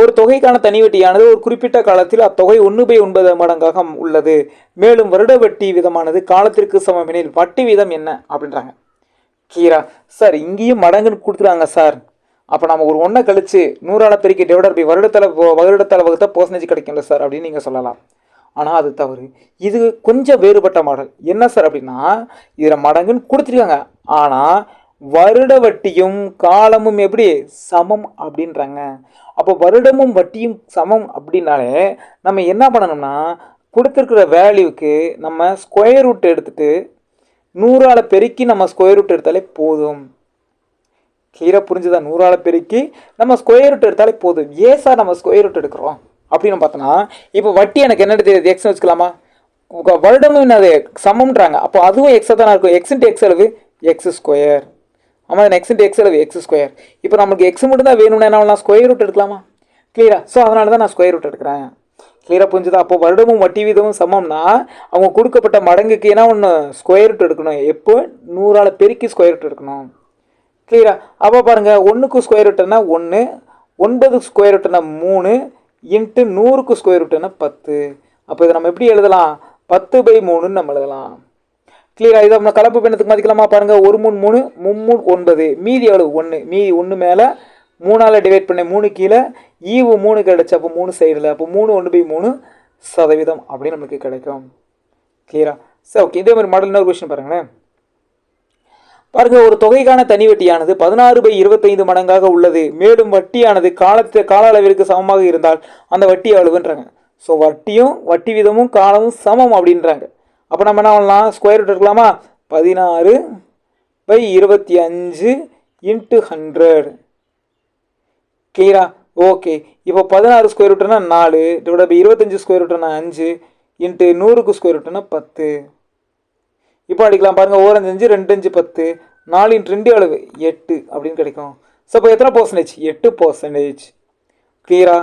ஒரு தொகைக்கான தனி வட்டியானது ஒரு குறிப்பிட்ட காலத்தில் அத்தொகை ஒன்று பை ஒன்பது மடங்காக உள்ளது. மேலும் வருட வட்டி விதமானது காலத்திற்கு சமம் எனில் வட்டி வீதம் என்ன? அப்படின்றாங்க. கீரா சார் இங்கேயும் மடங்குன்னு கொடுத்துருக்காங்க சார். அப்போ நம்ம ஒரு ஒன்றை கழித்து நூறால பெருக்கி டிவைடர் பை வருடத்தில் வருடத்தில் வகுத்த பர்சன்டேஜ் கிடைக்கும்ல சார் அப்படின்னு நீங்கள் சொல்லலாம். ஆனால் அது தவறு. இது கொஞ்சம் வேறுபட்ட மாடல். என்ன சார் அப்படின்னா இதில் மடங்குன்னு கொடுத்துருக்காங்க. ஆனால் வருட வட்டியும் காலமும் எப்படி? சமம் அப்படின்றாங்க. அப்போ வருடமும் வட்டியும் சமம் அப்படின்னாலே நம்ம என்ன பண்ணணும்னா கொடுத்துருக்குற வேல்யூக்கு நம்ம ஸ்கொயர் ரூட் எடுத்துட்டு நூறால பெருக்கி நம்ம ஸ்கொயர் ரூட் எடுத்தாலே போதும். கீரை புரிஞ்சுதா? நூறால பெருக்கி நம்ம ஸ்கொயர் ரூட் எடுத்தாலே போதும். ஏன் சார் நம்ம ஸ்கொயர் ரூட் எடுக்கிறோம்? அப்படின்னு பார்த்தோன்னா இப்போ வட்டி எனக்கு என்ன தெரியுது. எக்ஸ் வச்சுக்கலாமா? வருடமும் என்னது? சமம்ன்றாங்க. அப்போ அதுவும் எக்ஸாக தானே இருக்கும். எக்ஸ் எக்ஸ் அளவு எக்ஸ் ஸ்கொயர் ஆமாம் நெக்ஸ்ட் இன்ட்டு எக்ஸ் அளவு எக்ஸ் ஸ்கொயர் இப்போ நமக்கு எக்ஸ் மட்டும் தான் வேணும்னா என்ன பண்ணலாம்? ஸ்கொயர் ரூட் எடுக்கலாமா? கிளியரா ஸோ அதனால தான் நான் ஸ்கொயர் ரூட் எடுக்கிறேன். கிளியராக புரிஞ்சுதா? அப்போ வருடமும் வட்டி வீதமும் சமம்னா அவங்க கொடுக்கப்பட்ட மடங்குக்கு என்ன ஒன்று ஸ்கொயர் ரூட் எடுக்கணும். எப்போ? நூறால் பெருக்கி ஸ்கொயர் ரூட் எடுக்கணும். கிளியரா அப்போ பாருங்கள் ஒன்றுக்கு ஸ்கொயர் ரூட்னா ஒன்று ஒன்பது ஸ்கொயர் ரூட்னா மூணு இன்ட்டு நூறுக்கு ஸ்கொயர் ரூட்னா பத்து. அப்போ இதை நம்ம எப்படி எழுதலாம்? பத்து பை மூணுன்னு நம்ம எழுதலாம். கிளியரா இதை நம்ம கலப்பு பெண்ணத்துக்கு மதிக்கலாமா பாருங்கள் ஒரு மூணு மூணு மும்மூணு ஒன்பது. மீதி எவ்வளவு? ஒன்று மீதி ஒன்று மேலே மூணால் டிவைட் பண்ண மூணு கீழே ஈவு மூணு கிடச்சி அப்போ மூணு சைடில் அப்போ மூணு ஒன்று பை மூணு சதவீதம் அப்படின்னு நமக்கு கிடைக்கும். கிளியரா சரி ஓகே இதே மாதிரி மாடல் இன்னொரு கொஸ்டின் பாருங்களேன். பாருங்க ஒரு தொகைக்கான தனி வட்டியானது பதினாறு பை இருபத்தைந்து மடங்காக உள்ளது. மேலும் வட்டியானது காலத்து கால அளவிற்கு சமமாக இருந்தால் அந்த வட்டி எவ்வளவுன்றாங்க. ஸோ வட்டியும் வட்டி விதமும் காலமும் சமம் அப்படின்றாங்க. அப்போ நம்ம என்ன பண்ணலாம்? ஸ்கொயர் ரூட் எடுக்கலாமா? பதினாறு பை இருபத்தி அஞ்சு இன்ட்டு ஹண்ட்ரட் கிளியரா ஓகே இப்போ பதினாறு ஸ்கொயர் ரூட்னா நாலு டிவைட் பை இருபத்தஞ்சு ஸ்கொயர் ரூட்னா அஞ்சு இன்ட்டு நூறுக்கு ஸ்கொயர் ரூட்னா பத்து. இப்போ அடிக்கலாம் பாருங்கள் ஓரஞ்சு அஞ்சு ரெண்டு அஞ்சு பத்து நாலு இன்ட்டு ரெண்டு அளவு எட்டு அப்படின்னு கிடைக்கும். ஸோ இப்போ எத்தனை பர்சன்டேஜ் எட்டு பர்சன்டேஜ் கிளியரா